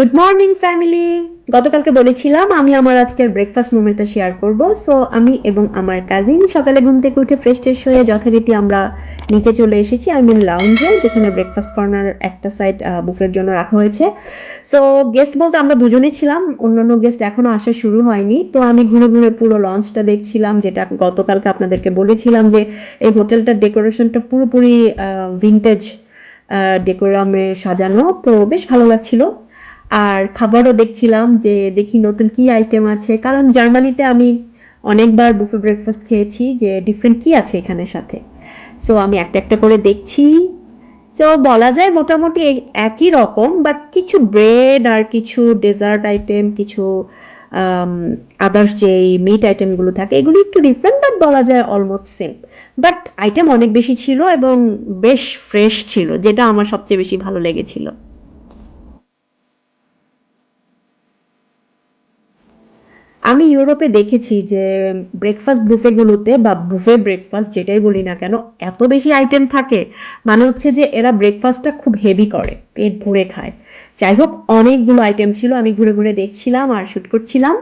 Good morning family গতকালকে বলেছিলাম আমি আমার আজকের ব্রেকফাস্ট মোমেন্টটা শেয়ার করব। সো আমি এবং আমার কাজিন সকালে ঘুম থেকে উঠে ফ্রেশ ট্রেশ হয়ে যথারীতি আমরা নিচে চলে এসেছি। আই মিন লাউঞ্জে যেখানে ব্রেকফাস্ট কর্নার একটা সাইড বুফের জন্য রাখা হয়েছে। সো গেস্ট বলতে আমরা দুজনেই ছিলাম। অন্যান্য গেস্ট এখনও আসা শুরু হয়নি। তো আমি ঘুরে ঘুরে পুরো লঞ্চটা দেখছিলাম, যেটা গতকালকে আপনাদেরকে বলেছিলাম যে এই হোটেলটার ডেকোরেশনটা পুরোপুরি ভিন্টেজ ডেকোরামে সাজানো। তো বেশ ভালো লাগছিল। আর খাবারও দেখছিলাম যে দেখি নতুন কি আইটেম আছে। কারণ জার্মানিতে আমি অনেকবার বুফে ব্রেকফাস্ট খেয়েছি যে ডিফারেন্ট কি আছে এখানে সাথে। সো আমি একটা একটা করে দেখছি। তো বলা যায় মোটামুটি একই রকম বাট কিছু ব্রেড আর কিছু ডেজার্ট আইটেম কিছু আদার্স যে মিট আইটেমগুলো থাকে, এগুলো একটু ডিফারেন্ট বাট বলা যায় অলমোস্ট সেম বাট আইটেম অনেক বেশি ছিল এবং বেশ ফ্রেশ ছিল, যেটা আমার সবচেয়ে বেশি ভালো লেগেছিল। আমি ইউরোপে দেখেছি যে ব্রেকফাস্ট বুফেগুলোতে বা বুফে ব্রেকফাস্ট যেটাই বলি না কেন, এত বেশি আইটেম থাকে। মানে হচ্ছে যে এরা ব্রেকফাস্টটা খুব হেভি করে, পেট ভরে খায়। যাই হোক, অনেকগুলো আইটেম ছিল, আমি ঘুরে ঘুরে দেখছিলাম আর শ্যুট করছিলাম।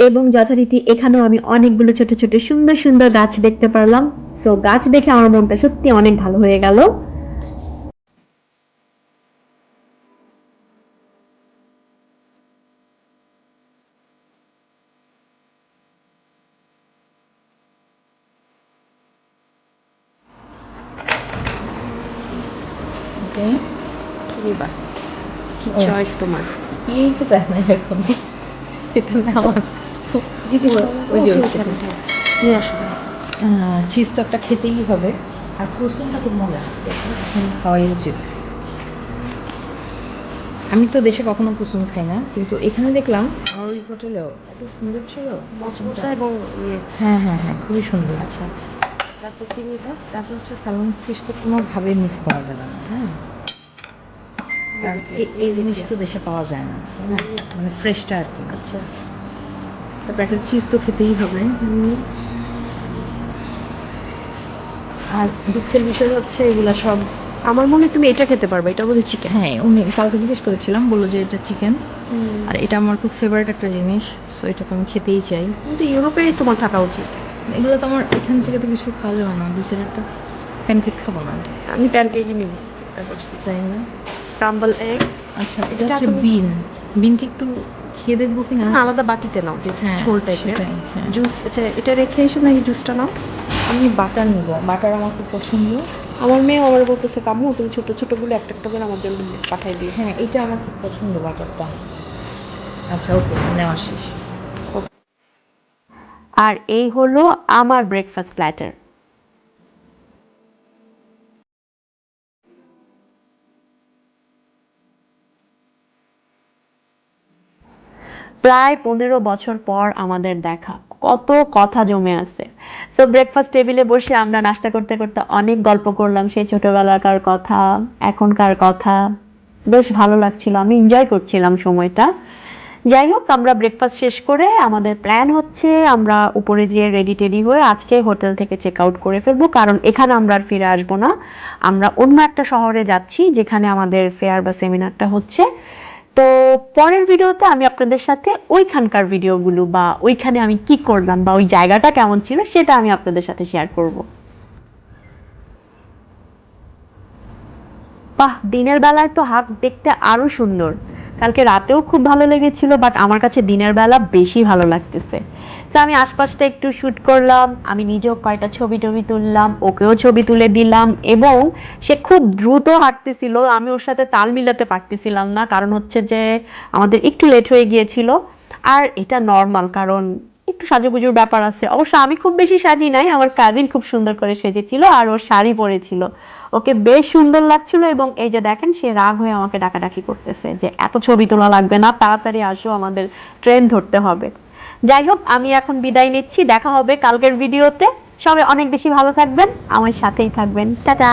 এবং যথারীতি এখানেও আমি অনেকগুলো ছোট ছোট সুন্দর সুন্দর গাছ দেখতে পারলাম। সো গাছ দেখে আমার মনটা সত্যি অনেক ভালো হয়ে গেল। কি ও। চয়েস তোমার? এই তো দেখ না এখন এটা না আমার ওই যে নিয়ে আসো। চিজ তো একটা খেতেই হবে। আর ক্রোসনটা খুব মজা। খাওয়াই উচিত। আমি তো দেশে কখনো কুসুম খাই না কিন্তু এখানে দেখলাম আমার ওই হোটেলেও এত সুন্দর ছিল। এবং ইয়ে। হ্যাঁ হ্যাঁ হ্যাঁ খুবই সুন্দর। আচ্ছা। তারপর কি তারপর হচ্ছে স্যালন ফিশ তো কোনোভাবে মিস করা যাবে না হ্যাঁ? আর এই- জিনিস তো দেশে পাওয়া যায় না। মানে ফ্রেশটা আর কি। আচ্ছা। তারপর একটা চিজ তো খেতেই হবে। আর দুঃখের বিষয় হচ্ছে এগুলা সব আমার মনে হয় তুমি এটা খেতে পারবে এটা বলে চিকেন হ্যাঁ উনি কালকে জিজ্ঞেস করেছিলাম বলল যে এটা চিকেন আর এটা আমার খুব ফেভারিট একটা জিনিস সো এটা তো আমি খেতেই চাই। কিন্তু ইউরোপে তোমার থাকা উচিত। এগুলো তো আমার এখান থেকে তো কিছু খাওয়া যাবে না দুসের একটা প্যানকেক খাব না। আমি প্যানকেকই নিব তাই না? স্ক্রাম্বল এগ আচ্ছা এটা হচ্ছে বিন। বিনকে একটু খেয়ে দেখব কি না আলাদা বাটিতে নাও যে হ্যাঁ, ঝোল টাইপের হ্যাঁ। জুস আচ্ছা এটা রেখে এসে নাকি জুসটা নাও? আমি বাটার নিব। বাটার আমার খুব পছন্দ। আমার মেয়ে আমার বলতেছে কামু তুমি ছোট ছোটগুলো একটা একটা করে আমার জন্য পাঠাই দিও। হ্যাঁ এটা আমার খুব পছন্দ বাটারটা। আচ্ছা ওকে নেওয়া শেষ। আর এই হলো আমার ব্রেকফাস্ট প্ল্যাটার প্রায় পনেরো বছর পর আমাদের দেখা। কত কথা জমে আছে। সো ব্রেকফাস্ট টেবিলে বসে আমরা নাস্তা করতে করতে অনেক গল্প করলাম, সেই ছোটবেলাকার কথা, এখনকার কথা। বেশ ভালো লাগছিল, আমি এনজয় করছিলাম সময়টা। যাই হোক, আমরা ব্রেকফাস্ট শেষ করে আমাদের প্ল্যান হচ্ছে আমরা উপরে যেয়ে রেডি টেডি হয়ে আজকে হোটেল থেকে চেক আউট করে ফেলব, কারণ এখানে আমরা আর ফিরে আসব না। আমরা অন্য একটা শহরে যাচ্ছি, যেখানে আমাদের ফেয়ার বা সেমিনারটা হচ্ছে। তো পরের ভিডিওতে আমি আপনাদের সাথে ওইখানকার ভিডিওগুলো বা ওইখানে আমি কি করলাম বা ওই জায়গাটা কেমন ছিল সেটা আমি আপনাদের সাথে শেয়ার করব। বাহ, দিনের বেলায় তো হাক দেখতে আরও সুন্দর। কালকে রাতেও খুব ভালো লেগেছিল বাট আমার কাছে দিনের বেলা বেশি ভালো লাগতেছে। সো আমি আশপাশটা একটু শ্যুট করলাম, আমি নিজেও কয়টা ছবি টবি তুললাম, ওকেও ছবি তুলে দিলাম, এবং সে খুব দ্রুত হাঁটতেছিল, আমি ওর সাথে তাল মিলাতে পারতেছিলাম না, কারণ হচ্ছে যে আমাদের একটু লেট হয়ে গিয়েছিল। আর এটা নর্মাল কারণ একটু সাজুগুজুর ব্যাপার আছে। অবশ্য আমি খুব বেশি সাজি নাই, আমার কাজিন খুব সুন্দর করে সেজেছিল আর ওর শাড়ি পরেছিল। ওকে বেশ সুন্দর লাগছিল এবং এই যে দেখেন, সে রাগ হয়ে আমাকে ডাকাডাকি করতেছে যে এত ছবি তোলা লাগবে না, তাড়াতাড়ি আসো, আমাদের ট্রেন ধরতে হবে। যাই হোক, আমি এখন বিদায় নিচ্ছি, দেখা হবে কালকের ভিডিওতে। সবাই অনেক বেশি ভালো থাকবেন, আমার সাথেই থাকবেন। টাটা!